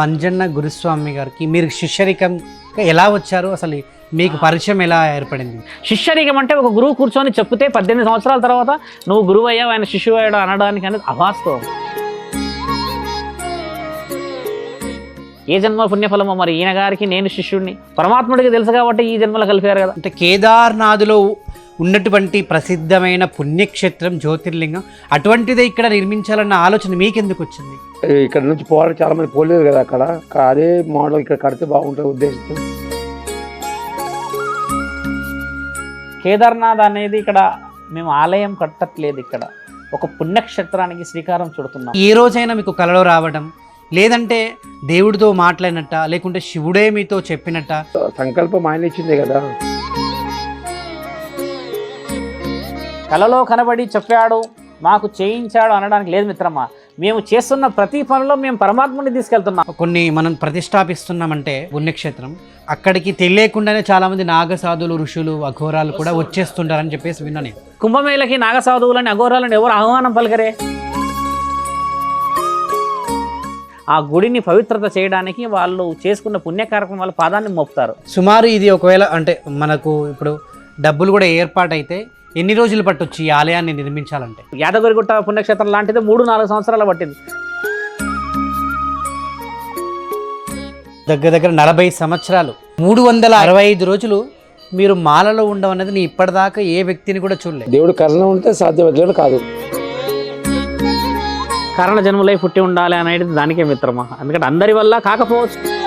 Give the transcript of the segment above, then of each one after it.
అంజన్న గురుస్వామి గారికి మీరు శిష్యరికం ఎలా వచ్చారు? అసలు మీకు పరిచయం ఎలా ఏర్పడింది? శిష్యరికం అంటే ఒక గురువు కూర్చొని చెప్తే పద్దెనిమిది సంవత్సరాల తర్వాత నువ్వు గురువు అయ్యావు ఆయన శిష్యువు అయ్యాడు అనడానికి అనేది అవాస్తవం. ఏ జన్మ పుణ్యఫలమో మరి ఈయన గారికి నేను శిష్యుడిని పరమాత్ముడికి తెలుసు కాబట్టి ఈ జన్మలో కలిపారు కదా. అంటే కేదార్నాథ్లో ఉన్నటువంటి ప్రసిద్ధమైన పుణ్యక్షేత్రం జ్యోతిర్లింగం. అటువంటిదే ఇక్కడ నిర్మించాలన్న ఆలోచన మీకెందుకు వచ్చింది? ఇక్కడ నుంచి పోవాలి చాలా మంది పోలేదు కదా అక్కడ. అదే మోడల్ ఇక్కడ కడితే బాగుంటుంది ఉద్దేశంతో కేదార్నాథ్ అనేది ఇక్కడ మేము ఆలయం కట్టట్లేదు ఇక్కడ. ఒక పుణ్యక్షేత్రానికి శ్రీకారం చుడుతున్నాం. ఏ రోజైనా మీకు కలలో రావడం లేదంటే దేవుడితో మాట్లాడినట్ట లేకుంటే శివుడే మీతో చెప్పినట్ట? సంకల్పం ఆయన ఇచ్చిందే కదా. కలలో కనబడి చెప్పాడు మాకు చేయించాడు అనడానికి లేదు మిత్రమా. మేము చేస్తున్న ప్రతి పనిలో మేము పరమాత్ముని తీసుకెళ్తున్నాం. కొన్ని మనం ప్రతిష్టాపిస్తున్నామంటే పుణ్యక్షేత్రం. అక్కడికి తెలియకుండానే చాలా మంది నాగసాధులు ఋషులు అఘోరాలు కూడా వచ్చేస్తుంటారని చెప్పేసి విన్నా నేను. కుంభమేళకి నాగసాధువులని అఘోరాలను ఎవరు ఆహ్వానం పలికరే? ఆ గుడిని పవిత్రత చేయడానికి వాళ్ళు చేసుకున్న పుణ్య కార్యక్రమాల పాదాన్ని మోపుతారు. సుమారు ఇది ఒకవేళ అంటే మనకు ఇప్పుడు డబ్బులు కూడా ఏర్పాటైతే ఎన్ని రోజులు పట్టొచ్చు ఈ ఆలయాన్ని నిర్మించాలంటే? యాదగిరిగుట్ట పుణ్యక్షేత్రం లాంటిది మూడు నాలుగు సంవత్సరాలు పట్టింది. దగ్గర దగ్గర నలభై సంవత్సరాలు. మూడు వందల అరవై ఐదు రోజులు మీరు మాలలో ఉండడం అనేది నేను ఇప్పటిదాకా ఏ వ్యక్తిని కూడా చూడలేదు. దేవుడు కరుణ ఉంటే సాధ్యం కాదు. కారణ జన్మలై పుట్టి ఉండాలి అనేది దానికే మిత్రమా? ఎందుకంటే అందరి వల్ల కాకపోవచ్చు.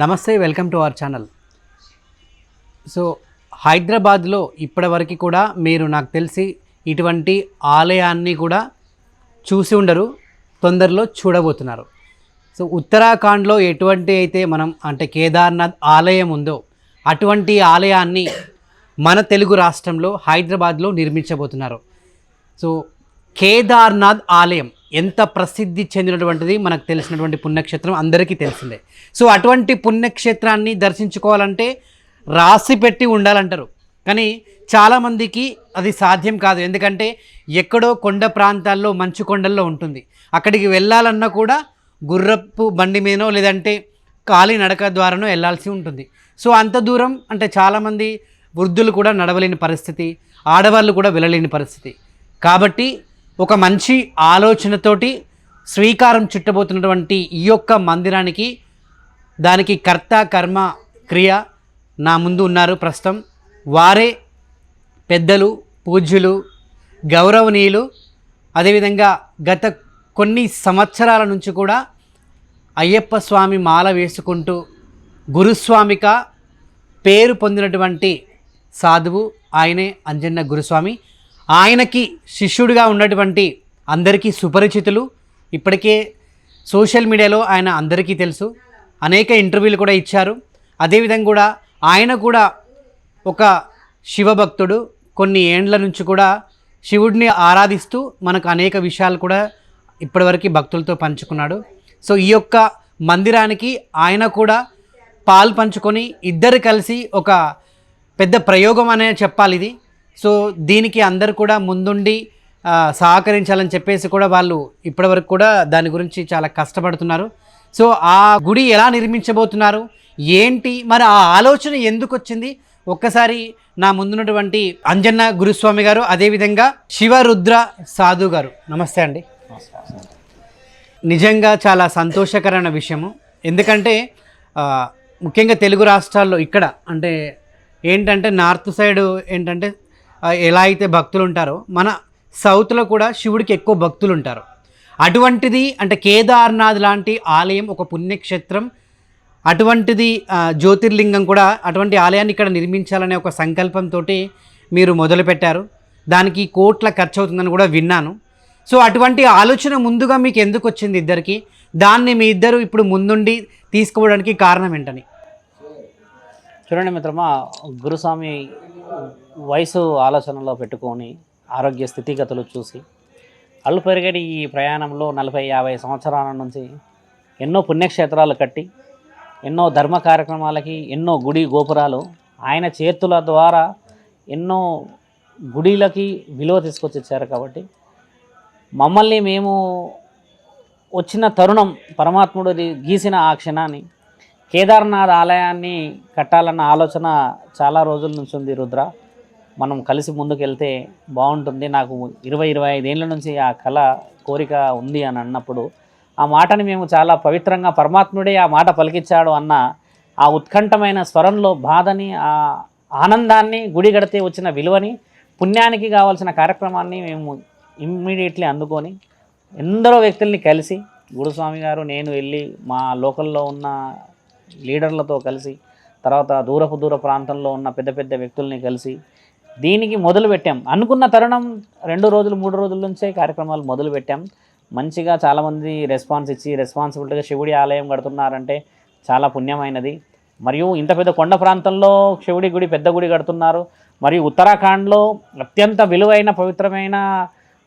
నమస్తే welcome to our channel. So హైదరాబాద్లో ఇప్పటివరకు కూడా మీరు నాకు తెలిసి ఇటువంటి ఆలయాన్ని కూడా చూసి ఉండరు తొందరలో చూడబోతున్నారు. సో ఉత్తరాఖండ్లో ఎటువంటి అయితే మనం అంటే కేదార్నాథ్ ఆలయం ఉందో అటువంటి ఆలయాన్ని మన తెలుగు రాష్ట్రంలో హైదరాబాద్లో నిర్మించబోతున్నారు. సో కేదార్నాథ్ ఆలయం ఎంత ప్రసిద్ధి చెందినటువంటిది మనకు తెలిసినటువంటి పుణ్యక్షేత్రం అందరికీ తెలిసిందే. సో అటువంటి పుణ్యక్షేత్రాన్ని దర్శించుకోవాలంటే రాసి పెట్టి ఉండాలంటారు. కానీ చాలామందికి అది సాధ్యం కాదు. ఎందుకంటే ఎక్కడో కొండ ప్రాంతాల్లో మంచు కొండల్లో ఉంటుంది. అక్కడికి వెళ్ళాలన్నా కూడా గుర్రపు బండి మీదనో లేదంటే కాలి నడక ద్వారానో వెళ్ళాల్సి ఉంటుంది. సో అంత దూరం అంటే చాలామంది వృద్ధులు కూడా నడవలేని పరిస్థితి ఆడవాళ్ళు కూడా వెళ్ళలేని పరిస్థితి. కాబట్టి ఒక మంచి ఆలోచనతోటి శ్రీకారం చుట్టబోతున్నటువంటి ఈ యొక్క మందిరానికి దానికి కర్త కర్మ క్రియ నా ముందు ఉన్నారు. ప్రస్తుతం వారే పెద్దలు పూజ్యులు గౌరవనీయులు. అదేవిధంగా గత కొన్ని సంవత్సరాల నుంచి కూడా అయ్యప్ప స్వామి మాల వేసుకుంటూ గురుస్వామిక పేరు పొందినటువంటి సాధువు ఆయనే అంజన్న గురుస్వామి. ఆయనకి శిష్యుడిగా ఉన్నటువంటి అందరికీ సుపరిచితులు. ఇప్పటికే సోషల్ మీడియాలో ఆయన అందరికీ తెలుసు. అనేక ఇంటర్వ్యూలు కూడా ఇచ్చారు. అదేవిధంగా కూడా ఆయన కూడా ఒక శివభక్తుడు. కొన్ని ఏండ్ల నుంచి కూడా శివుడిని ఆరాధిస్తూ మనకు అనేక విషయాలు కూడా ఇప్పటివరకు భక్తులతో పంచుకున్నాడు. సో ఈ యొక్క మందిరానికి ఆయన కూడా పాలు పంచుకొని ఇద్దరు కలిసి ఒక పెద్ద ప్రయోగం అనే చెప్పాలి ఇది. సో దీనికి అందరు కూడా ముందుండి సహకరించాలని చెప్పేసి కూడా వాళ్ళు ఇప్పటివరకు కూడా దాని గురించి చాలా కష్టపడుతున్నారు. సో ఆ గుడి ఎలా నిర్మించబోతున్నారు? ఏంటి? మరి ఆ ఆలోచన ఎందుకు వచ్చింది? ఒక్కసారి నా ముందున్నటువంటి అంజన్న గురుస్వామి గారు అదేవిధంగా శివరుద్ర సాధు గారు. నమస్తే అండి. నిజంగా చాలా సంతోషకరమైన విషయము. ఎందుకంటే ముఖ్యంగా తెలుగు రాష్ట్రాల్లో ఇక్కడ అంటే ఏంటంటే నార్త్ సైడ్ ఏంటంటే ఎలా అయితే భక్తులు ఉంటారో మన సౌత్లో కూడా శివుడికి ఎక్కువ భక్తులు ఉంటారు. అటువంటిది అంటే కేదార్నాథ్ లాంటి ఆలయం ఒక పుణ్యక్షేత్రం. అటువంటిది జ్యోతిర్లింగం కూడా అటువంటి ఆలయాన్ని ఇక్కడ నిర్మించాలనే ఒక సంకల్పంతో మీరు మొదలుపెట్టారు. దానికి కోట్ల ఖర్చు అవుతుందని కూడా విన్నాను. సో అటువంటి ఆలోచన ముందుగా మీకు ఎందుకు వచ్చింది ఇద్దరికి? దాన్ని మీ ఇద్దరు ఇప్పుడు ముందుండి తీసుకోవడానికి కారణం ఏంటని? చూడండి మిత్రమా గురుస్వామి వయసు ఆలోచనలో పెట్టుకొని ఆరోగ్య స్థితిగతులు చూసి అల్లు పెరిగడి ఈ ప్రయాణంలో నలభై యాభై సంవత్సరాల నుంచి ఎన్నో పుణ్యక్షేత్రాలు కట్టి ఎన్నో ధర్మ కార్యక్రమాలకి ఎన్నో గుడి గోపురాలు ఆయన చేతుల ద్వారా ఎన్నో గుడిలకి విలువ తీసుకొచ్చి ఇచ్చారు కాబట్టి మమ్మల్ని మేము వచ్చిన తరుణం పరమాత్ముడు గీసిన ఆ క్షణాన్ని కేదార్నాథ్ ఆలయాన్ని కట్టాలన్న ఆలోచన చాలా రోజుల నుంచి ఉంది రుద్ర. మనం కలిసి ముందుకెళ్తే బాగుంటుంది. నాకు ఇరవై ఇరవై ఐదేళ్ళ నుంచి ఆ కళ కోరిక ఉంది అని అన్నప్పుడు ఆ మాటని మేము చాలా పవిత్రంగా పరమాత్ముడే ఆ మాట పలికించాడు అన్న ఆ ఉత్కంఠమైన స్వరంలో బాధని ఆ ఆనందాన్ని గుడి గడితే వచ్చిన విలువని పుణ్యానికి కావాల్సిన కార్యక్రమాన్ని మేము ఇమ్మీడియట్లీ అందుకొని ఎందరో వ్యక్తుల్ని కలిసి గురుస్వామి గారు నేను వెళ్ళి మా లోకల్లో ఉన్న లీడర్లతో కలిసి తర్వాత దూరపు దూర ప్రాంతంలో ఉన్న పెద్ద పెద్ద వ్యక్తుల్ని కలిసి దీనికి మొదలు పెట్టాం. అనుకున్న తరుణం రెండు రోజులు మూడు రోజుల నుంచే కార్యక్రమాలు మొదలు పెట్టాం. మంచిగా చాలామంది రెస్పాన్స్ ఇచ్చి రెస్పాన్సిబిలిటీగా శివుడి ఆలయం కడుతున్నారంటే చాలా పుణ్యమైనది. మరియు ఇంత పెద్ద కొండ ప్రాంతంలో శివుడి గుడి పెద్ద గుడి కడుతున్నారు. మరియు ఉత్తరాఖండ్లో అత్యంత విలువైన పవిత్రమైన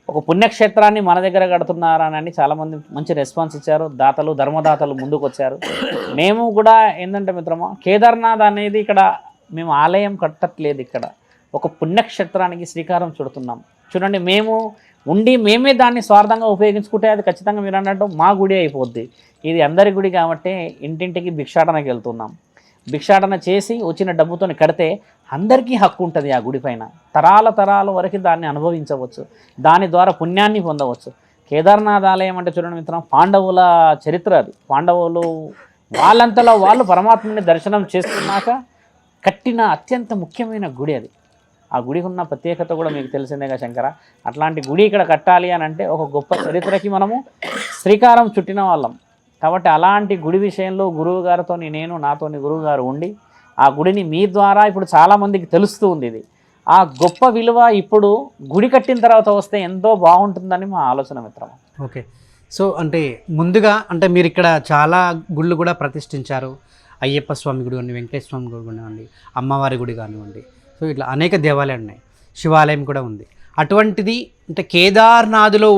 ఒక పుణ్యక్షేత్రాన్ని మన దగ్గర కడుతున్నారని చాలామంది మంచి రెస్పాన్స్ ఇచ్చారు. దాతలు ధర్మదాతలు ముందుకు వచ్చారు మేము కూడా ఏంటంటే మిత్రమా కేదార్నాథ్ అనేది ఇక్కడ మేము ఆలయం కట్టట్లేదు ఇక్కడ. ఒక పుణ్యక్షేత్రానికి శ్రీకారం చుడుతున్నాం. చూడండి మేము ఉండి మేమే దాన్ని స్వార్థంగా ఉపయోగించుకుంటే అది ఖచ్చితంగా మీరు అన్నట్టు మా గుడి అయిపోద్ది. ఇది అందరి గుడి కాబట్టి ఇంటింటికి భిక్షాటనకి వెళ్తున్నాం. భిక్షాటన చేసి వచ్చిన డబ్బుతో కడితే అందరికీ హక్కు ఉంటుంది ఆ గుడి పైన. తరాల తరాల వరకు దాన్ని అనుభవించవచ్చు. దాని ద్వారా పుణ్యాన్ని పొందవచ్చు. కేదార్నాథ్ ఆలయం అంటే చూడండి మిత్రం పాండవుల చరిత్ర అది. పాండవులు వాళ్ళంతలో వాళ్ళు పరమాత్మని దర్శనం చేసుకున్నాక కట్టిన అత్యంత ముఖ్యమైన గుడి అది. ఆ గుడికి ఉన్న ప్రత్యేకత కూడా మీకు తెలిసిందేగా శంకర. అట్లాంటి గుడి ఇక్కడ కట్టాలి అని అంటే ఒక గొప్ప చరిత్రకి మనము శ్రీకారం చుట్టిన వాళ్ళం. కాబట్టి అలాంటి గుడి విషయంలో గురువు గారితో నేను నాతోని గురువు గారు ఉండి ఆ గుడిని మీ ద్వారా ఇప్పుడు చాలామందికి తెలుస్తూ ఉంది ఇది. ఆ గొప్ప విలువ ఇప్పుడు గుడి కట్టిన తర్వాత వస్తే ఎంతో బాగుంటుందని మా ఆలోచన మిత్రం ఓకే. సో అంటే ముందుగా అంటే మీరు ఇక్కడ చాలా గుళ్ళు కూడా ప్రతిష్ఠించారు. అయ్యప్ప స్వామి గుడి కానివ్వండి వెంకటేశ్వర స్వామి గుడి కానివ్వండి అమ్మవారి గుడి కానివ్వండి. సో ఇట్లా అనేక దేవాలయాలు ఉన్నాయి. శివాలయం కూడా ఉంది. అటువంటిది అంటే కేదార్నాథ్లో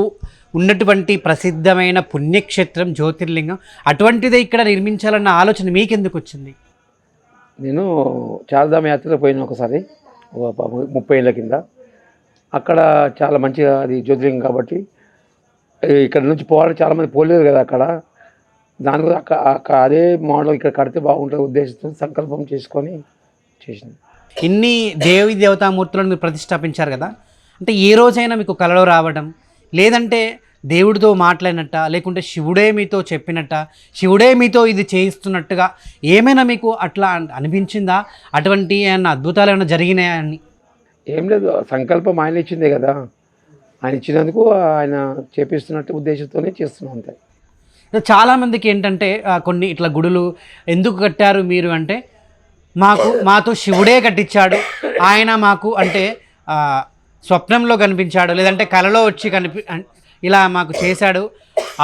ఉన్నటువంటి ప్రసిద్ధమైన పుణ్యక్షేత్రం జ్యోతిర్లింగం అటువంటిదే ఇక్కడ నిర్మించాలన్న ఆలోచన మీకెందుకు వచ్చింది? నేను చార్ధామ యాత్రలో పోయిన ఒకసారి ముప్పై ఏళ్ళ కింద. అక్కడ చాలా మంచిగా అది జ్యోతిర్లింగం కాబట్టి ఇక్కడ నుంచి పోవాలని చాలామంది పోలేదు కదా అక్కడ. దాని గురించి అక్క అదే మోడల్ ఇక్కడ కడితే బాగుంటుంది ఉద్దేశంతో సంకల్పం చేసుకొని చేసింది ఇన్ని దేవి దేవతామూర్తులను మీరు ప్రతిష్టాపించారు కదా? అంటే ఏ రోజైనా మీకు కలలో రావడం లేదంటే దేవుడితో మాట్లాడినట్ట లేకుంటే శివుడే మీతో చెప్పినట్ట శివుడే మీతో ఇది చేయిస్తున్నట్టుగా ఏమైనా మీకు అట్లా అన్- అనిపించిందా? అటువంటి ఏమన్నా అద్భుతాలు ఏమైనా జరిగినాయా అని? ఏం లేదు సంకల్పం ఆయన ఇచ్చిందే కదా. ఆయన ఇచ్చినందుకు ఆయన చేపిస్తున్నట్టు ఉద్దేశంతోనే చేస్తున్నాం అంతే. చాలామందికి ఏంటంటే కొన్ని ఇట్లా గుడులు ఎందుకు కట్టారు మీరు అంటే మాకు మాతో శివుడే కట్టించాడు ఆయన మాకు అంటే స్వప్నంలో కనిపించాడు లేదంటే కలలో వచ్చి కనిపి ఇలా మాకు చేశాడు.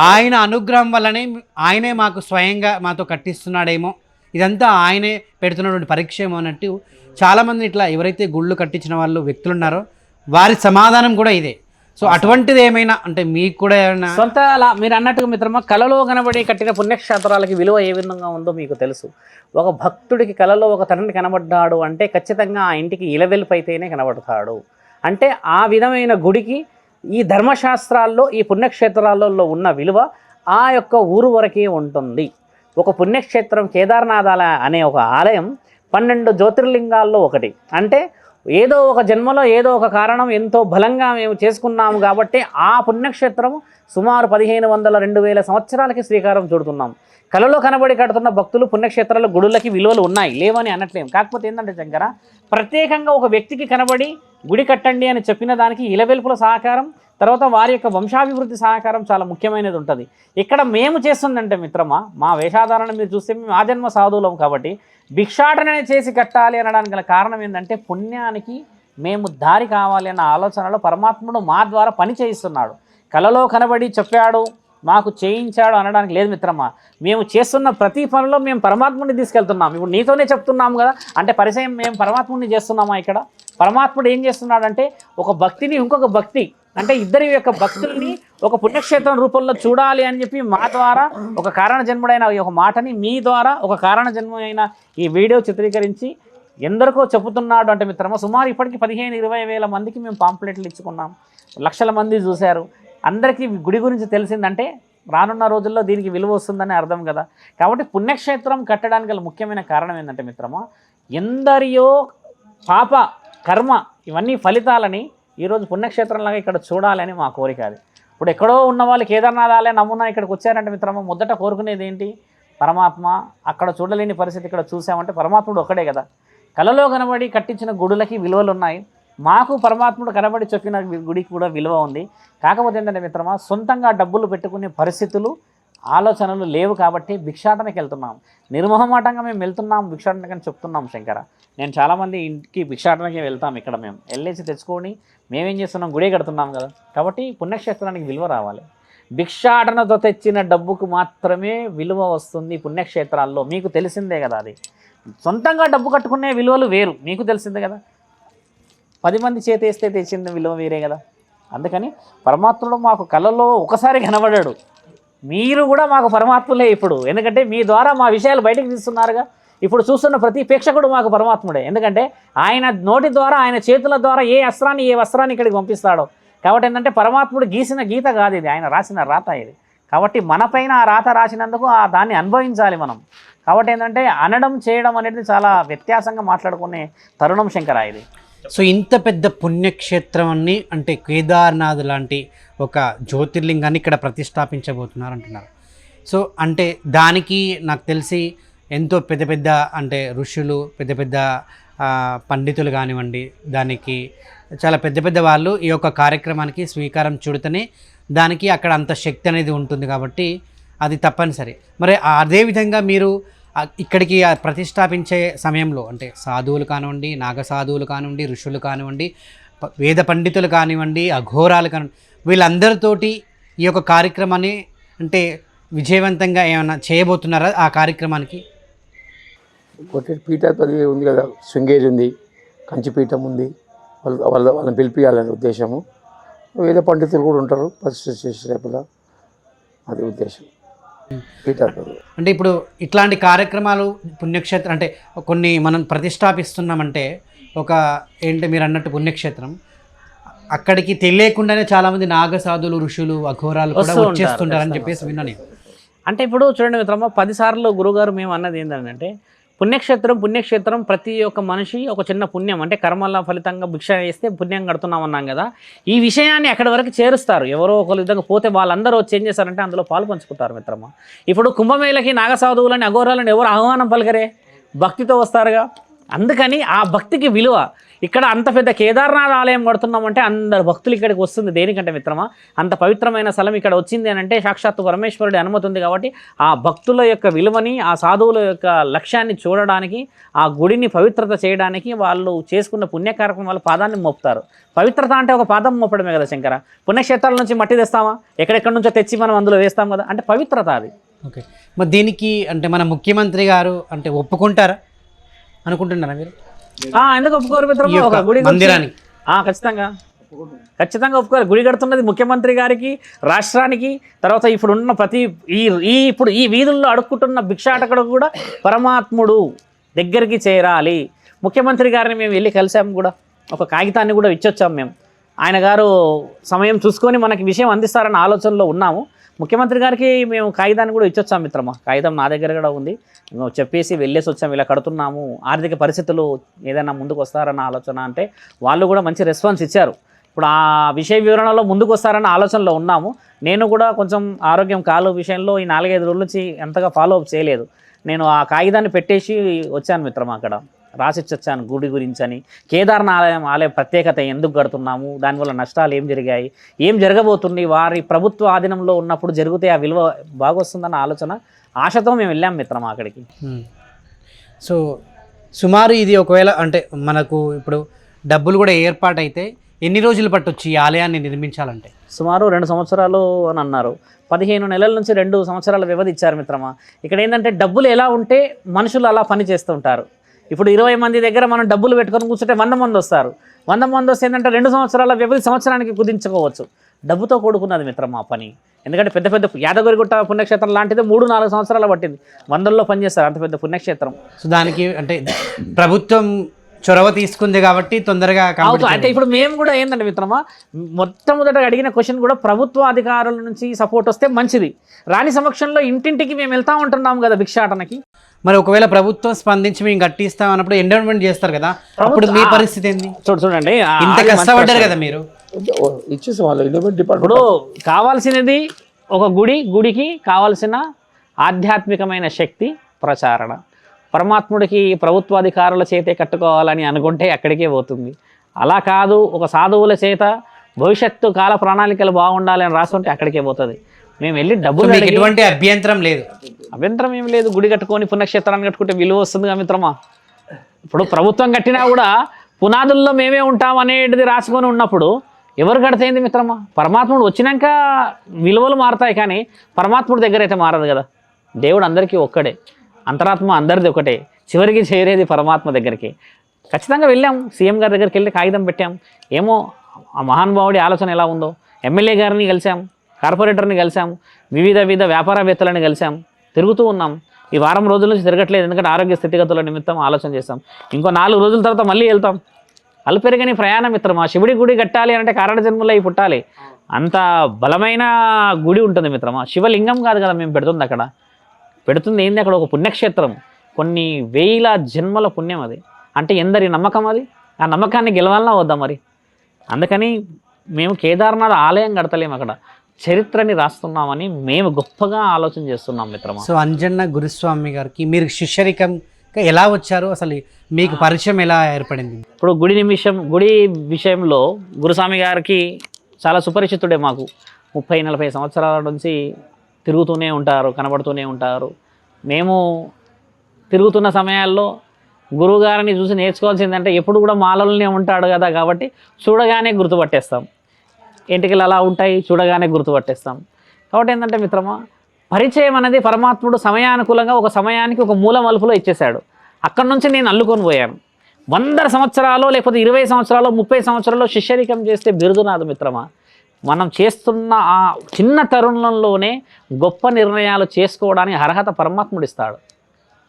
ఆయన అనుగ్రహం వల్లనే ఆయనే మాకు స్వయంగా మాతో కట్టిస్తున్నాడేమో. ఇదంతా ఆయనే పెడుతున్నటువంటి పరీక్ష ఏమో అన్నట్టు చాలామంది ఇట్లా ఎవరైతే గుళ్ళు కట్టించిన వాళ్ళు వ్యక్తులు ఉన్నారో వారి సమాధానం కూడా ఇదే. సో అటువంటిది ఏమైనా అంటే మీకు కూడా ఏమైనా సొంత అలా మీరు అన్నట్టుగా మిత్రమా కళలో కనబడి కట్టిన పుణ్యక్షేత్రాలకి విలువ ఏ విధంగా ఉందో మీకు తెలుసు. ఒక భక్తుడికి కళలో ఒక తండ్రి కనబడ్డాడు అంటే ఖచ్చితంగా ఆ ఇంటికి ఇలవెల్పు అయితేనే కనబడతాడు. అంటే ఆ విధమైన గుడికి ఈ ధర్మశాస్త్రాల్లో ఈ పుణ్యక్షేత్రాలలో ఉన్న విలువ ఆ యొక్క ఊరు వరకే ఉంటుంది. ఒక పుణ్యక్షేత్రం కేదార్నాథాల అనే ఒక ఆలయం పన్నెండు జ్యోతిర్లింగాల్లో ఒకటి. అంటే ఏదో ఒక జన్మలో ఏదో ఒక కారణం ఎంతో బలంగా మేము చేసుకున్నాము కాబట్టి ఆ పుణ్యక్షేత్రము సుమారు పదిహేను వందల రెండు వేల సంవత్సరాలకి శ్రీకారం చుడుతున్నాం. కలలో కనబడి కడుతున్న భక్తులు పుణ్యక్షేత్రాల గుడులకి విలువలు ఉన్నాయి. లేవని అనట్లేం. కాకపోతే ఏంటంటే శంకర ప్రత్యేకంగా ఒక వ్యక్తికి కనబడి గుడి కట్టండి అని చెప్పిన దానికి ఇలవెల్పుల సహకారం తర్వాత వారి యొక్క వంశాభివృద్ధి సహకారం చాలా ముఖ్యమైనది ఉంటుంది. ఇక్కడ మేము చేస్తుందంటే మిత్రమా మా వేషాధారణ మీరు చూస్తే మేము ఆజన్మ సాధువులం కాబట్టి భిక్షాటన చేసి కట్టాలి అనడానికి గల కారణం ఏంటంటే పుణ్యానికి మేము దారి కావాలి అన్న ఆలోచనలో పరమాత్ముడు మా ద్వారా పని చేయిస్తున్నాడు. కలలో కనబడి చెప్పాడు మాకు చేయించాడు అనడానికి లేదు మిత్రమా. మేము చేస్తున్న ప్రతి పనిలో మేము పరమాత్ముడిని తీసుకెళ్తున్నాం. ఇప్పుడు నీతోనే చెప్తున్నాము కదా. అంటే పరిచయం మేము పరమాత్ముడిని చేస్తున్నామా ఇక్కడ? పరమాత్ముడు ఏం చేస్తున్నాడంటే ఒక భక్తిని ఇంకొక భక్తి అంటే ఇద్దరి యొక్క భక్తుల్ని ఒక పుణ్యక్షేత్రం రూపంలో చూడాలి అని చెప్పి మా ద్వారా ఒక కారణ జన్ముడైన ఈ ఒక మాటని మీ ద్వారా ఒక కారణ జన్మైన ఈ వీడియో చిత్రీకరించి ఎందరికో చెబుతున్నాడు అంటే మిత్రమా సుమారు ఇప్పటికి పదిహేను ఇరవై వేల మందికి మేము పాంప్లెట్లు ఇచ్చుకున్నాం. లక్షల మంది చూశారు. అందరికీ గుడి గురించి తెలిసిందంటే రానున్న రోజుల్లో దీనికి విలువ వస్తుందని అర్థం కదా. కాబట్టి పుణ్యక్షేత్రం కట్టడానికి గల ముఖ్యమైన కారణం ఏంటంటే మిత్రమా ఎందరియో పాప కర్మ ఇవన్నీ ఫలితాలని ఈరోజు పుణ్యక్షేత్రంలాగా ఇక్కడ చూడాలని మా కోరిక అది. ఇప్పుడు ఎక్కడో ఉన్న వాళ్ళు కేదార్నాథ్ ఆలయ నమూనా ఇక్కడికి వచ్చారంటే మిత్రమా మొదట కోరుకునేది ఏంటి? పరమాత్మ అక్కడ చూడలేని పరిస్థితి ఇక్కడ చూసామంటే పరమాత్ముడు ఒక్కడే కదా. కలలో కనబడి కట్టించిన గుడులకి విలువలు ఉన్నాయి మాకు పరమాత్ముడు కనబడి చెప్పిన గుడికి కూడా విలువ ఉంది. కాకపోతే ఏంటంటే మిత్రమా సొంతంగా డబ్బులు పెట్టుకునే పరిస్థితులు ఆలోచనలు లేవు కాబట్టి భిక్షాటనకి వెళ్తున్నాం. నిర్మోహమాటంగా మేము వెళ్తున్నాం భిక్షాటనకని చెప్తున్నాం శంకర. నేను చాలామంది ఇంటికి భిక్షాటనకి వెళ్తాం ఇక్కడ మేము. వెళ్ళేసి తెచ్చుకొని మేమేం చేస్తున్నాం గుడే కడుతున్నాం కదా. కాబట్టి పుణ్యక్షేత్రానికి విలువ రావాలి. భిక్షాటనతో తెచ్చిన డబ్బుకు మాత్రమే విలువ వస్తుంది పుణ్యక్షేత్రాల్లో. మీకు తెలిసిందే కదా అది. సొంతంగా డబ్బు కట్టుకునే విలువలు వేరు. మీకు తెలిసిందే కదా. పది మంది చేతేస్తే తెచ్చింది విలువ వేరే కదా. అందుకని పరమాత్ముడు మాకు కళ్ళలో ఒకసారి కనబడాడు. మీరు కూడా మాకు పరమాత్ములే ఇప్పుడు. ఎందుకంటే మీ ద్వారా మా విషయాలు బయటకు తీస్తున్నారుగా. ఇప్పుడు చూస్తున్న ప్రతి ప్రేక్షకుడు మాకు పరమాత్ముడే. ఎందుకంటే ఆయన నోటి ద్వారా ఆయన చేతుల ద్వారా ఏ అస్త్రాన్ని ఏ వస్త్రాన్ని ఇక్కడికి పంపిస్తాడో. కాబట్టి ఏంటంటే పరమాత్ముడు గీసిన గీత కాదు ఇది. ఆయన రాసిన రాత ఇది. కాబట్టి మనపైన ఆ రాత రాసినందుకు ఆ దాన్ని అనుభవించాలి మనం. కాబట్టి ఏంటంటే అనడం చేయడం అనేది చాలా వ్యత్యాసంగా మాట్లాడుకునే తరుణం శంకర ఇది. సో ఇంత పెద్ద పుణ్యక్షేత్రాన్ని అంటే కేదార్నాథ్ లాంటి ఒక జ్యోతిర్లింగాన్ని ఇక్కడ ప్రతిష్టాపించబోతున్నారు అంటున్నారు సో అంటే దానికి నాకు తెలిసి ఎంతో పెద్ద పెద్ద అంటే ఋషులు పెద్ద పెద్ద పండితులు కానివ్వండి దానికి చాలా పెద్ద పెద్ద వాళ్ళు ఈ యొక్క కార్యక్రమానికి స్వీకారం చుడితేనే దానికి అక్కడ అంత శక్తి అనేది ఉంటుంది కాబట్టి అది తప్పనిసరి. మరి అదేవిధంగా మీరు ఇక్కడికి ప్రతిష్టాపించే సమయంలో అంటే సాధువులు కానివ్వండి నాగ సాధువులు కానివ్వండి ఋషులు కానివ్వండి ప- వేద పండితులు కానివ్వండి అఘోరాలు కానివ్వండి వీళ్ళందరితోటి ఈ యొక్క కార్యక్రమాన్ని అంటే విజయవంతంగా ఏమైనా చేయబోతున్నారా ఆ కార్యక్రమానికి? కొట్టే పీఠ ఉంది కదా శృంగేరి ఉంది కంచిపీఠం ఉంది వాళ్ళ వాళ్ళ వాళ్ళని పిలిపియాలనే ఉద్దేశము. వేద పండితులు కూడా ఉంటారు పరిస్థితి చేసే అది ఉద్దేశం. అంటే ఇప్పుడు ఇట్లాంటి కార్యక్రమాలు పుణ్యక్షేత్రం అంటే కొన్ని మనం ప్రతిష్టాపిస్తున్నామంటే ఒక ఏంటి మీరు అన్నట్టు పుణ్యక్షేత్రం అక్కడికి తెలియకుండానే చాలామంది నాగ సాధువులు ఋషులు అఘోరాలు కూడా వచ్చేస్తుంటారని చెప్పేసి విన్నా నేను. అంటే ఇప్పుడు చూడండి మిత్రమా పదిసార్లు గురుగారు మేము అన్నది ఏంటంటే పుణ్యక్షేత్రం పుణ్యక్షేత్రం ప్రతి ఒక్క మనిషి ఒక చిన్న పుణ్యం అంటే కర్మల ఫలితంగా భిక్ష వేస్తే పుణ్యం కడుతున్నాం అన్నాం కదా. ఈ విషయాన్ని అక్కడి వరకు చేరుస్తారు. ఎవరో ఒకరి విధంగా పోతే వాళ్ళందరూ వచ్చి ఏం చేస్తారంటే అందులో పాలు పంచుకుంటారు మిత్రమా. ఇప్పుడు కుంభమేళకి నాగసాధువులని అఘోరాలని ఎవరు ఆహ్వానం పలికరే? భక్తితో వస్తారుగా? అందుకని ఆ భక్తికి విలువ ఇక్కడ అంత పెద్ద కేదార్నాథ్ ఆలయం కడుతున్నామంటే అందరు భక్తులు ఇక్కడికి వస్తుంది. దేనికంటే మిత్రమా? అంత పవిత్రమైన స్థలం ఇక్కడ వచ్చింది అని అంటే సాక్షాత్తు పరమేశ్వరుడి అనుమతి ఉంది కాబట్టి ఆ భక్తుల యొక్క విలువని ఆ సాధువుల యొక్క లక్ష్యాన్ని చూడడానికి ఆ గుడిని పవిత్రత చేయడానికి వాళ్ళు చేసుకున్న పుణ్య కార్యక్రమాల పాదాన్ని మోపుతారు. పవిత్రత అంటే ఒక పాదం మోపడమే కదా శంకర? పుణ్యక్షేత్రాల నుంచి మట్టి తెస్తామా? ఎక్కడెక్కడి నుంచో తెచ్చి మనం అందులో వేస్తాం కదా? అంటే పవిత్రత అది. ఓకే. మరి దీనికి అంటే మన ముఖ్యమంత్రి గారు అంటే ఒప్పుకుంటారా? అనుకుంటున్నారా మీరు? ఎందుకు ఒప్పుకోరు ఒక గుడి మందిరానికి ఖచ్చితంగా. ఖచ్చితంగా ఒప్పుకోరు గుడి కడుతున్నది ముఖ్యమంత్రి గారికి రాష్ట్రానికి తర్వాత ఇప్పుడు ఉన్న ప్రతి ఈ ఈ ఇప్పుడు ఈ వీధుల్లో అడుక్కుంటున్న భిక్షాటకుడు కూడా పరమాత్ముడు దగ్గరికి చేరాలి. ముఖ్యమంత్రి గారిని మేము వెళ్ళి కలిసాము కూడా. ఒక కాగితాన్ని కూడా ఇచ్చొచ్చాం మేము. ఆయన గారు సమయం చూసుకొని మనకి విషయం అందిస్తారన్న ఆలోచనలో ఉన్నాము. ముఖ్యమంత్రి గారికి మేము కాగితాన్ని కూడా ఇచ్చొచ్చాం మిత్రమా. కాగితం నా దగ్గర కూడా ఉంది. మేము చెప్పేసి వెళ్ళేసి వచ్చాం ఇలా కడుతున్నాము. ఆర్థిక పరిస్థితులు ఏదైనా ముందుకు వస్తారన్న ఆలోచన అంటే వాళ్ళు కూడా మంచి రెస్పాన్స్ ఇచ్చారు. ఇప్పుడు ఆ విషయ వివరణలో ముందుకు వస్తారన్న ఆలోచనలో ఉన్నాము. నేను కూడా కొంచెం ఆరోగ్యం కాలు విషయంలో ఈ నాలుగైదు రోజుల నుంచి ఎంతగా ఫాలో అప్ చేయలేదు. నేను ఆ కాగితాన్ని పెట్టేసి వచ్చాను మిత్రమా అక్కడ. రాసిచ్చి వచ్చాను గుడి గురించి అని కేదార్నాథ్ ఆలయం ఆలయ ప్రత్యేకత ఎందుకు కడుతున్నాము? దానివల్ల నష్టాలు ఏం జరిగాయి? ఏం జరగబోతుంది? వారి ప్రభుత్వ ఆధీనంలో ఉన్నప్పుడు జరిగితే ఆ విలువ బాగొస్తుందన్న ఆలోచన ఆశతో మేము వెళ్ళాం మిత్రమా అక్కడికి. సో సుమారు ఇది ఒకవేళ అంటే మనకు ఇప్పుడు డబ్బులు కూడా ఏర్పాటైతే ఎన్ని రోజులు పట్టొచ్చు ఈ ఆలయాన్ని నిర్మించాలంటే? సుమారు రెండు సంవత్సరాలు అని అన్నారు. పదిహేను నెలల నుంచి రెండు సంవత్సరాల వ్యవధి ఇచ్చారు మిత్రమా. ఇక్కడ ఏంటంటే డబ్బులు ఎలా ఉంటే మనుషులు అలా పని చేస్తుంటారు ఇప్పుడు ఇరవై మంది దగ్గర మనం డబ్బులు పెట్టుకొని కూర్చుంటే వంద మంది వస్తారు. వంద మంది వస్తే ఏంటంటే రెండు సంవత్సరాల వ్యవధి సంవత్సరానికి కుదించుకోవచ్చు. డబ్బుతో కూడుకున్నది మిత్రమా ఆ పని. ఎందుకంటే పెద్ద పెద్ద యాదగిరిగుట్ట పుణ్యక్షేత్రం లాంటిది మూడు నాలుగు సంవత్సరాలు పట్టింది. వందల్లో పనిచేస్తారు అంత పెద్ద పుణ్యక్షేత్రం. సో దానికి అంటే ప్రభుత్వం చొరవ తీసుకుంది కాబట్టి తొందరగా complete అంటే ఇప్పుడు మేము కూడా ఏంటంటే మిత్రమా మొట్టమొదట అడిగిన క్వశ్చన్ కూడా ప్రభుత్వ అధికారుల నుంచి సపోర్ట్ వస్తే మంచిది. రాని సమక్షంలో ఇంటింటికి మేము వెళ్తా ఉంటున్నాం కదా భిక్షాటనకి. మరి ఒకవేళ ప్రభుత్వం స్పందించి మేము కట్టిస్తాం అన్నప్పుడు ఎండోన్మెంట్ చేస్తారు కదా అప్పుడు మీ పరిస్థితి ఏంది? చూడు చూడండి ఇంత కష్టపడ్డారు. కదా మీరు? ఇచ్చేసి వాళ్ళు ఇన్నోవేట్ డిపార్ట్మెంట్ ఇప్పుడు కావాల్సినది ఒక గుడి గుడికి కావాల్సిన ఆధ్యాత్మికమైన శక్తి ప్రచారణ. పరమాత్ముడికి ప్రభుత్వాధికారుల చేతే కట్టుకోవాలని అనుకుంటే అక్కడికే పోతుంది. అలా కాదు ఒక సాధువుల చేత భవిష్యత్తు కాల ప్రణాళికలు బాగుండాలి అని రాసుంటే అక్కడికే పోతుంది. మేము వెళ్ళి డబ్బులు ఎటువంటి అభ్యంతరం లేదు? అభ్యంతరం ఏం లేదు. గుడి కట్టుకొని పుణ్యక్షేత్రాన్ని కట్టుకుంటే విలువ వస్తుందిగా మిత్రమా? ఇప్పుడు ప్రభుత్వం కట్టినా కూడా పునాదుల్లో మేమే ఉంటాం అనేది రాసుకొని ఉన్నప్పుడు ఎవరు కడితేంది మిత్రమా? పరమాత్ముడు వచ్చినాక విలువలు మారతాయి కానీ పరమాత్ముడి దగ్గర అయితే మారదు కదా. దేవుడు అందరికీ ఒక్కడే. అంతరాత్మ అందరిది ఒకటే. చివరికి చేరేది పరమాత్మ దగ్గరికి. ఖచ్చితంగా వెళ్ళాం. సీఎం గారి దగ్గరికి వెళ్ళి కాగితం పెట్టాం. ఏమో ఆ మహానుభావుడి ఆలోచన ఎలా ఉందో? ఎమ్మెల్యే గారిని కలిసాం. కార్పొరేటర్ని కలిసాము వివిధ వివిధ వ్యాపారవేత్తలను కలిసాము తిరుగుతూ ఉన్నాం ఈ వారం రోజుల నుంచి తిరగట్లేదు ఎందుకంటే ఆరోగ్య స్థితిగతుల నిమిత్తం ఆలోచన చేస్తాం ఇంకో నాలుగు రోజుల తర్వాత మళ్ళీ వెళ్తాం. అల్పెరగని ప్రయాణం మిత్రం ఆ శివుడి గుడి కట్టాలి అంటే కారణ జన్మలో అయి పుట్టాలి. అంత బలమైన గుడి ఉంటుంది మిత్రమా. శివలింగం కాదు కదా మేము పెడుతుంది అక్కడ. పెడుతుంది ఏంది? అక్కడ ఒక పుణ్యక్షేత్రం కొన్ని వేల జన్మల పుణ్యం అది. అంటే ఎందరి నమ్మకం అది? ఆ నమ్మకాన్ని గెలవాలన్నా వద్దాం మరి? అందుకని మేము కేదార్నాథ్ ఆలయం కడతలేము అక్కడ. చరిత్రని రాస్తున్నామని మేము గొప్పగా ఆలోచన చేస్తున్నాం మిత్రమా. సో అంజన్న గురుస్వామి గారికి మీరు శిష్యరికంగా ఎలా వచ్చారు? అసలు మీకు పరిచయం ఎలా ఏర్పడింది? ఇప్పుడు గుడి నిమిషం గుడి విషయంలో గురుస్వామి గారికి చాలా సుపరిచితుడే మాకు. ముప్పై నలభై సంవత్సరాల నుంచి తిరుగుతూనే ఉంటారు కనబడుతూనే ఉంటారు. మేము తిరుగుతున్న సమయాల్లో గురువుగారిని చూసి నేర్చుకోవాల్సిందంటే ఎప్పుడు కూడా మాలలోనే ఉంటాడు కదా కాబట్టి చూడగానే గుర్తుపట్టేస్తాం. ఎంటికలు అలా ఉంటాయి చూడగానే గుర్తుపట్టేస్తాం. కాబట్టి ఏంటంటే మిత్రమా పరిచయం అనేది పరమాత్ముడు సమయానుకూలంగా ఒక సమయానికి ఒక మూల మలుపులో ఇచ్చేశాడు. అక్కడి నుంచి నేను అల్లుకొని పోయాను. వందల సంవత్సరాలు లేకపోతే ఇరవై సంవత్సరాలు ముప్పై సంవత్సరాలు శిష్యరికం చేస్తే బిరుదునాథ మిత్రమా మనం చేస్తున్న ఆ చిన్న తరుణంలోనే గొప్ప నిర్ణయాలు చేసుకోవడానికి అర్హత పరమాత్ముడు ఇస్తాడు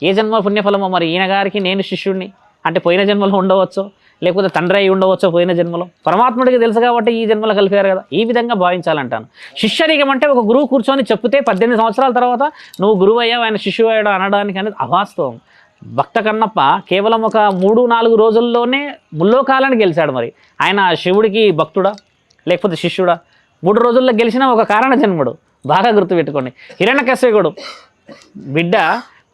ఏ జన్మ పుణ్యఫలమో మరి ఈయన గారికి నేను శిష్యుడిని అంటే పోయిన జన్మలో ఉండవచ్చు? లేకపోతే తండ్రి అయి ఉండవచ్చు పోయిన జన్మలో? పరమాత్ముడికి తెలుసు కాబట్టి ఈ జన్మలో కలిపారు కదా. ఈ విధంగా భావించాలంటాను. శిష్యరికం అంటే ఒక గురువు కూర్చొని చెప్తే పద్దెనిమిది సంవత్సరాల తర్వాత నువ్వు గురువు అయ్యావు ఆయన శిష్యువు అయ్యాడు అనడానికి అనేది అవాస్తవం. భక్త కన్నప్ప కేవలం ఒక మూడు నాలుగు రోజుల్లోనే ముల్లోకాలను గెలిచాడు మరి. ఆయన శివుడికి భక్తుడా? లేకపోతే శిష్యుడా? మూడు రోజుల్లో గెలిచిన ఒక కారణ జన్ముడు బాగా గుర్తుపెట్టుకోండి. హిరణ్యకశ్యకుడు బిడ్డ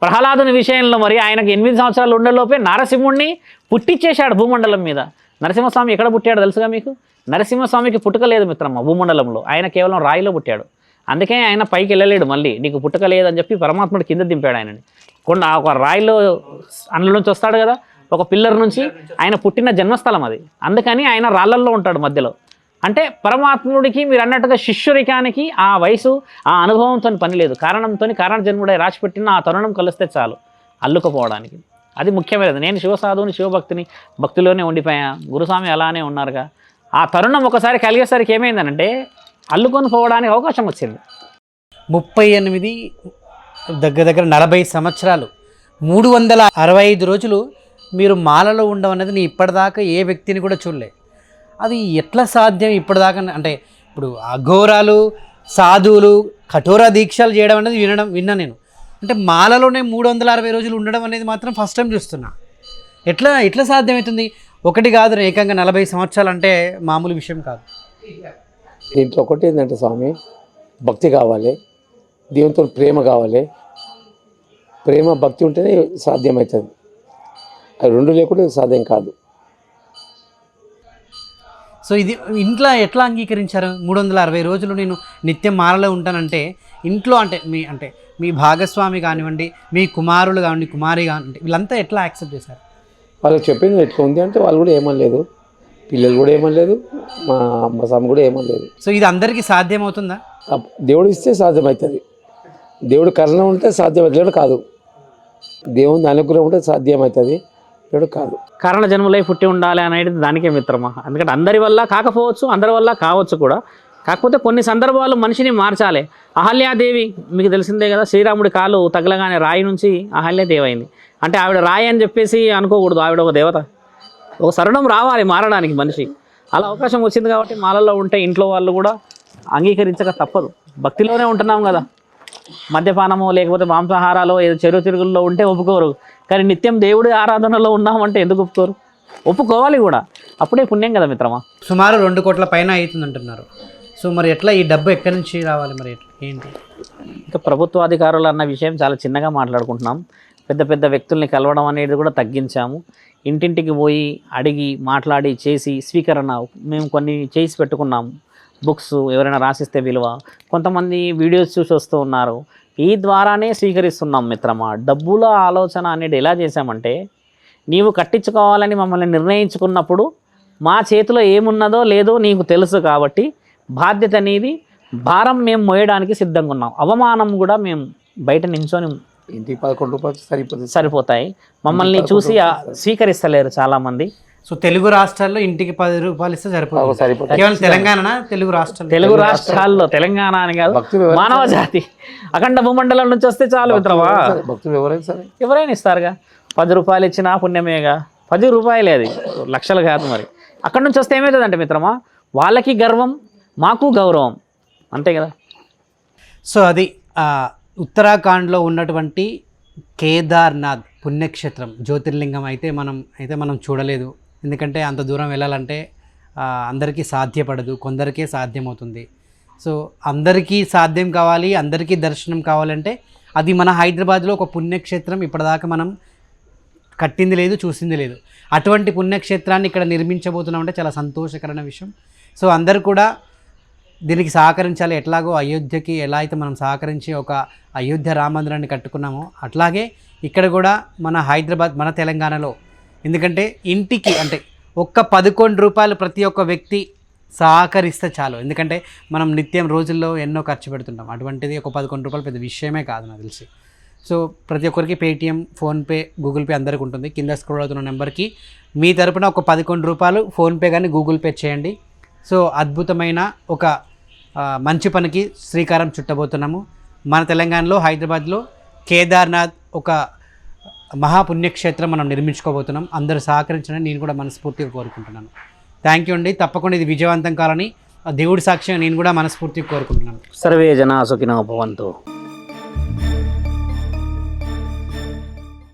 ప్రహ్లాదుని విషయంలో మరి ఆయనకు ఎనిమిది సంవత్సరాలు ఉండేలోపే నారసింహుడిని పుట్టిచ్చేశాడు భూమండలం మీద. నరసింహస్వామి ఎక్కడ పుట్టాడు తెలుసుగా మీకు? నరసింహస్వామికి పుట్టుక లేదు మిత్రమ్మ భూమండలంలో. ఆయన కేవలం రాయిలో పుట్టాడు. అందుకే ఆయన పైకి వెళ్ళలేడు మళ్ళీ. నీకు పుట్టుక లేదని చెప్పి పరమాత్ముడు కింద దింపాడు ఆయనని. కొండ ఒక రాయిలో అందులో నుంచి వస్తాడు కదా? ఒక పిల్లర్ నుంచి ఆయన పుట్టిన జన్మస్థలం అది. అందుకని ఆయన రాళ్ళల్లో ఉంటాడు మధ్యలో. అంటే పరమాత్ముడికి మీరు అన్నట్టుగా శిష్యురికానికి ఆ వయసు ఆ అనుభవంతో పని లేదు. కారణంతో కారణ జన్ముడై రాసిపెట్టిన ఆ తరుణం కలిస్తే చాలు. అల్లుకుపోవడానికి. అది ముఖ్యమైనది నేను శివసాధువుని శివభక్తిని భక్తిలోనే ఉండిపోయా. గురుస్వామి అలానే ఉన్నారుగా. ఆ తరుణం ఒకసారి కలిగేసరికి ఏమైందనంటే అల్లుకొని పోవడానికి అవకాశం వచ్చింది. ముప్పై ఎనిమిది దగ్గర దగ్గర నలభై సంవత్సరాలు. మూడు వందల అరవై ఐదు రోజులు మీరు మాలలో ఉండడం అనేది నేను ఇప్పటిదాకా ఏ వ్యక్తిని కూడా చూడలే. అది ఎట్లా సాధ్యం ఇప్పటిదాకా అంటే ఇప్పుడు అఘోరాలు సాధువులు కఠోర దీక్షలు చేయడం అనేది వినడం విన్నా నేను. అంటే మాలలోనే మూడు వందల అరవై రోజులు ఉండడం అనేది మాత్రం ఫస్ట్ టైం చూస్తున్నా. ఎట్లా ఎట్లా సాధ్యమవుతుంది ఒకటి కాదు ఏకంగా నలభై సంవత్సరాలు అంటే మామూలు విషయం కాదు. దీంట్లో ఒకటి ఏంటంటే స్వామి భక్తి కావాలి దేవునితో ప్రేమ కావాలి. ప్రేమ భక్తి ఉంటేనే సాధ్యమవుతుంది అది రెండు లేకుండా సాధ్యం కాదు. సో ఇది ఇంట్లో ఎట్లా అంగీకరించారు? మూడు వందల అరవై రోజులు నేను నిత్యం మాలలో ఉంటానంటే ఇంట్లో అంటే మీ అంటే మీ భాగస్వామి కానివ్వండి మీ కుమారులు కానివ్వండి కుమారి కానివ్వండి వీళ్ళంతా ఎట్లా యాక్సెప్ట్ చేశారు? వాళ్ళకి చెప్పింది ఎట్లా ఉంది అంటే వాళ్ళు కూడా ఏమనలేదు. పిల్లలు కూడా ఏమనలేదు. మా అమ్మ స్వామి కూడా ఏమనలేదు. సో ఇది అందరికీ సాధ్యమవుతుందా? దేవుడు ఇస్తే సాధ్యమవుతుంది. దేవుడు కరుణ ఉంటే సాధ్యమవుతుంది కాదు. దేవుని అనుగ్రహం ఉంటే సాధ్యమవుతుంది. దేవుడు కాదు. కారణ జన్మలై పుట్టి ఉండాలి అనేది దానికే మిత్రమా? ఎందుకంటే అందరి వల్ల కాకపోవచ్చు అందరి వల్ల కావచ్చు కూడా. కాకపోతే కొన్ని సందర్భాలు మనిషిని మార్చాలి. అహల్యాదేవి మీకు తెలిసిందే కదా శ్రీరాముడి కాలు తగలగానే రాయి నుంచి అహల్యాదేవి అయింది అంటే ఆవిడ రాయి అని చెప్పేసి అనుకోకూడదు ఆవిడ ఒక దేవత. ఒక శరణం రావాలి మారడానికి మనిషి. అలా అవకాశం వచ్చింది కాబట్టి మాలలో ఉంటే ఇంట్లో వాళ్ళు కూడా అంగీకరించక తప్పదు. భక్తిలోనే ఉంటున్నాం కదా. మద్యపానము లేకపోతే మాంసాహారాలు ఏదో చెరువు తిరుగుల్లో ఉంటే ఒప్పుకోరు. కానీ నిత్యం దేవుడి ఆరాధనలో ఉన్నామంటే ఎందుకు ఒప్పుకోరు? ఒప్పుకోవాలి కూడా. అప్పుడే పుణ్యం కదా మిత్రమా? సుమారు రెండు కోట్ల పైన అవుతుంది అంటున్నారు సో మరి ఎట్లా ఈ డబ్బు ఎక్కడి నుంచి రావాలి మరి? ఎట్లా? ఏంటి? ఇంకా ప్రభుత్వ అధికారులు అన్న విషయం చాలా చిన్నగా మాట్లాడుకుంటున్నాం. పెద్ద పెద్ద వ్యక్తుల్ని కలవడం అనేది కూడా తగ్గించాము. ఇంటింటికి పోయి అడిగి మాట్లాడి చేసి స్వీకరణ మేము కొన్ని చేసి పెట్టుకున్నాము బుక్స్ ఎవరైనా రాసిస్తే విలువ. కొంతమంది వీడియోస్ చూసి వస్తూ ఉన్నారు. ఈ ద్వారానే స్వీకరిస్తున్నాం మిత్రమా. డబ్బుల ఆలోచన అనేది ఎలా చేశామంటే నీవు కట్టించుకోవాలని మమ్మల్ని నిర్ణయించుకున్నప్పుడు మా చేతిలో ఏమున్నదో లేదో నీకు తెలుసు కాబట్టి బాధ్యత అనేది భారం మేము మోయడానికి సిద్ధంగా ఉన్నాం. అవమానం కూడా మేము బయట నించొని ఇంటికి పదకొండు రూపాయలు సరిపోతుంది. సరిపోతాయి. మమ్మల్ని చూసి ఆ స్వీకరిస్తలేరు చాలామంది. సో తెలుగు రాష్ట్రాల్లో ఇంటికి పది రూపాయలు ఇస్తే సరిపోతుంది. కేవలం తెలంగాణ తెలుగు రాష్ట్రాలు తెలుగు రాష్ట్రాల్లో తెలంగాణ అని కాదు మానవ జాతి. అఖండ భూమండలం నుంచి వస్తే చాలు మిత్రమా. భక్తులు ఎవరైనా సరే. ఎవరైనా ఇస్తారుగా. పది రూపాయలు ఇచ్చినా పుణ్యమేగా. పది రూపాయలే అది. లక్షలు కాదు మరి. అక్కడి నుంచి వస్తే ఏమవుతుందంటే మిత్రమా వాళ్ళకి గర్వం మాకు గౌరవం. అంతే కదా? సో అది ఉత్తరాఖండ్లో ఉన్నటువంటి కేదార్నాథ్ పుణ్యక్షేత్రం జ్యోతిర్లింగం అయితే మనం అయితే మనం చూడలేదు. ఎందుకంటే అంత దూరం వెళ్ళాలంటే అందరికీ సాధ్యపడదు కొందరికే సాధ్యమవుతుంది. సో అందరికీ సాధ్యం కావాలి అందరికీ దర్శనం కావాలంటే అది మన హైదరాబాద్లో ఒక పుణ్యక్షేత్రం ఇప్పటిదాకా మనం కట్టింది లేదు చూసింది లేదు. అటువంటి పుణ్యక్షేత్రాన్ని ఇక్కడ నిర్మించబోతున్నామంటే చాలా సంతోషకరమైన విషయం. సో అందరు కూడా దీనికి సహకరించాలి. ఎట్లాగో అయోధ్యకి ఎలా అయితే మనం సహకరించి ఒక అయోధ్య రామందిరాన్ని కట్టుకున్నామో అట్లాగే ఇక్కడ కూడా మన హైదరాబాద్ మన తెలంగాణలో. ఎందుకంటే ఇంటికి అంటే ఒక్క పదకొండు రూపాయలు ప్రతి ఒక్క వ్యక్తి సహకరిస్తే చాలు. ఎందుకంటే మనం నిత్యం రోజుల్లో ఎన్నో ఖర్చు పెడుతుంటాం. అటువంటిది ఒక పదకొండు రూపాయలు పెద్ద విషయమే కాదు నాకు తెలిసి. సో ప్రతి ఒక్కరికి పేటిఎం ఫోన్పే గూగుల్ పే అందరికీ ఉంటుంది. కింద స్క్రోల్ అవుతున్న నెంబర్కి మీ తరపున ఒక పదకొండు రూపాయలు ఫోన్పే కానీ గూగుల్ పే చేయండి. సో అద్భుతమైన ఒక మంచి పనికి శ్రీకారం చుట్టబోతున్నాము. మన తెలంగాణలో హైదరాబాద్లో కేదార్నాథ్ ఒక మహాపుణ్యక్షేత్రం మనం నిర్మించుకోబోతున్నాం. అందరూ సహకరించడం నేను కూడా మనస్ఫూర్తిగా కోరుకుంటున్నాను. థ్యాంక్ యూ అండి. తప్పకుండా ఇది విజయవంతం కావాలని దేవుడి సాక్ష్యం నేను కూడా మనస్ఫూర్తిగా కోరుకుంటున్నాను. సర్వే జనా సుఖినో భవంతు.